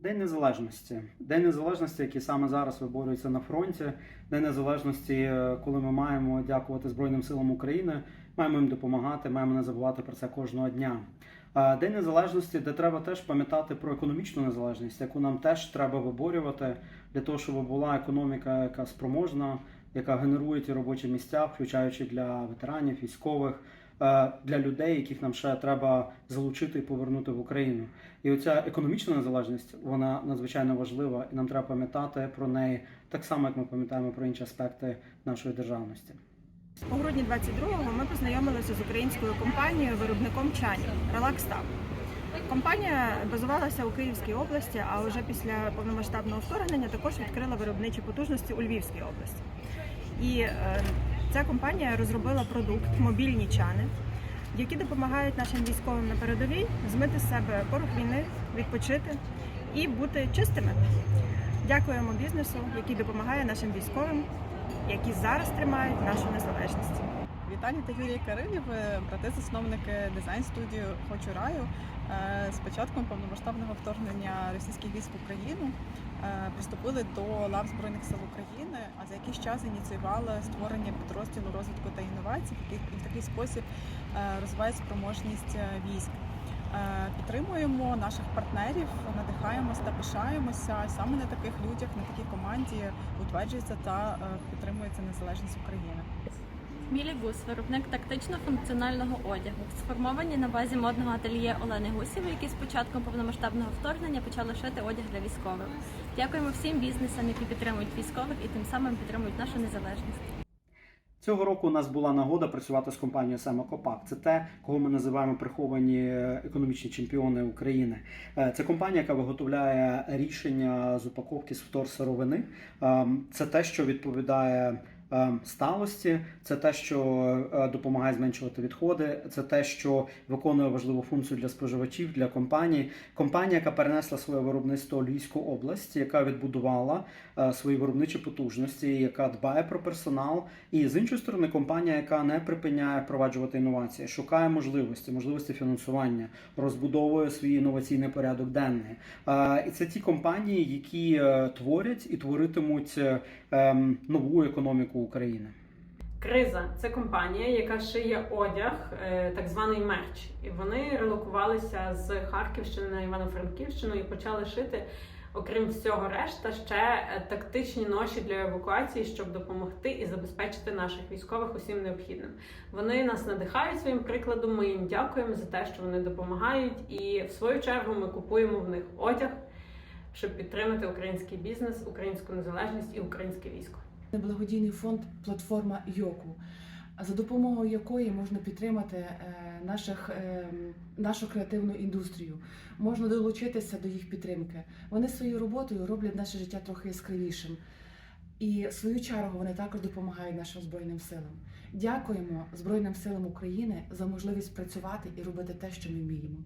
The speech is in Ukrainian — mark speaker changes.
Speaker 1: День Незалежності. День Незалежності, який саме зараз виборюється на фронті. День Незалежності, е, коли ми маємо дякувати Збройним силам України, маємо їм допомагати, маємо не забувати про це кожного дня. Е, День Незалежності, де треба теж пам'ятати про економічну незалежність, яку нам теж треба виборювати для того, щоб була економіка, яка спроможна, яка генерує ті робочі місця, включаючи для ветеранів, військових, для людей, яких нам ще треба залучити і повернути в Україну. І оця економічна незалежність вона надзвичайно важлива, і нам треба пам'ятати про неї так само, як ми пам'ятаємо про інші аспекти нашої державності.
Speaker 2: У грудні 22-го ми познайомилися з українською компанією виробником чанів Релакстаб. Компанія базувалася у Київській області, а вже після повномасштабного вторгнення також відкрила виробничі потужності у Львівській області. І е, ця компанія розробила продукт мобільні чани, які допомагають нашим військовим на передовій змити з себе порох війни, відпочити і бути чистими. Дякуємо бізнесу, який допомагає нашим військовим, які зараз тримають нашу незалежність.
Speaker 3: Віталій та Юрій Кирилів, брати-засновники дизайн-студії Хочу раю. Е, З початком повномасштабного вторгнення російських військ в Україну е, приступили до лав Збройних сил України, а за якийсь час ініціювали створення підрозділу розвитку та інновацій, який в такий спосіб е, розвиває спроможність військ. Підтримуємо наших партнерів, надихаємося та пишаємося. Саме на таких людях, на такій команді утверджується та підтримується незалежність України.
Speaker 4: Мілі Гус, виробник тактично-функціонального одягу, сформовані на базі модного ательє Олени Гусєвої, які з початком повномасштабного вторгнення почали шити одяг для військових. Дякуємо всім бізнесам, які підтримують військових і тим самим підтримують нашу незалежність.
Speaker 1: Цього року у нас була нагода працювати з компанією Семакопак. Це те, кого ми називаємо приховані економічні чемпіони України. Е, Це компанія, яка виготовляє рішення з упаковки з вторсировини. Ем, Це те, що відповідає. Ем, Сталості це те, що е, допомагає зменшувати відходи, це те, що виконує важливу функцію для споживачів, для компаній. Компанія, яка перенесла своє виробництво Львівську область, яка відбудувала е, свої виробничі потужності, яка дбає про персонал, і з іншої сторони, компанія, яка не припиняє впроваджувати інновації, шукає можливості, можливості фінансування, розбудовує свій інноваційний порядок денний. Е, І це ті компанії, які е, творять і творитимуть е, ем, нову економіку України.
Speaker 5: Криза це компанія, яка шиє одяг, е, так званий мерч. І вони релокувалися з Харківщини на Івано-Франківщину і почали шити, окрім всього решта, ще е, тактичні ноші для евакуації, щоб допомогти і забезпечити наших військових усім необхідним. Вони нас надихають своїм прикладом. Ми їм дякуємо за те, що вони допомагають. І в свою чергу ми купуємо в них одяг, щоб підтримати український бізнес, українську незалежність і українське військо.
Speaker 6: Благодійний фонд платформа Йоку, за допомогою якої можна підтримати е, наших, е, нашу креативну індустрію, можна долучитися до їх підтримки. Вони своєю роботою роблять наше життя трохи яскравішим. І в свою чергу вони також допомагають нашим збройним силам. Дякуємо Збройним силам України за можливість працювати і робити те, що ми вміємо.